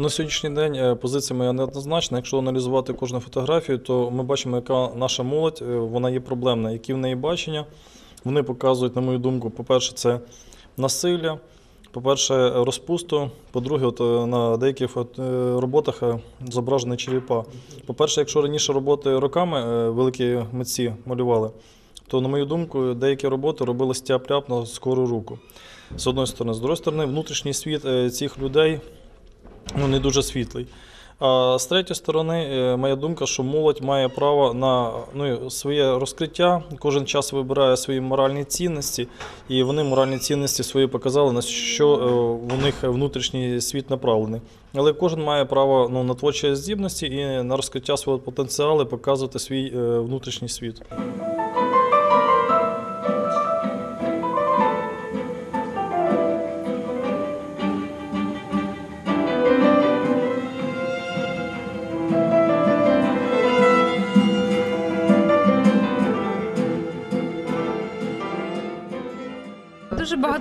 На сьогоднішній день е, позиція моя неоднозначна. Якщо аналізувати кожну фотографію, то ми бачимо, яка наша молодь е, вона є проблемна, які в неї бачення. Вони показують, на мою думку, по-перше, це насилля, по-перше, розпусту. По-друге, от, е, на деяких е, роботах е, зображені черепа. По-перше, якщо раніше роботи роками великі митці малювали, то, на мою думку, деякі роботи робили стяп-ляп на скору руку. З одної сторони, з другої сторони, внутрішній світ цих людей ну, не дуже світлий. А з третьої сторони, е, моя думка, що молодь має право на ну, своє розкриття. Кожен час вибирає свої моральні цінності, і вони моральні цінності свої показали, на що е, у них внутрішній світ направлений. Але кожен має право ну, на творчі здібності і на розкриття свого потенціалу, показувати свій е, внутрішній світ. Дуже багато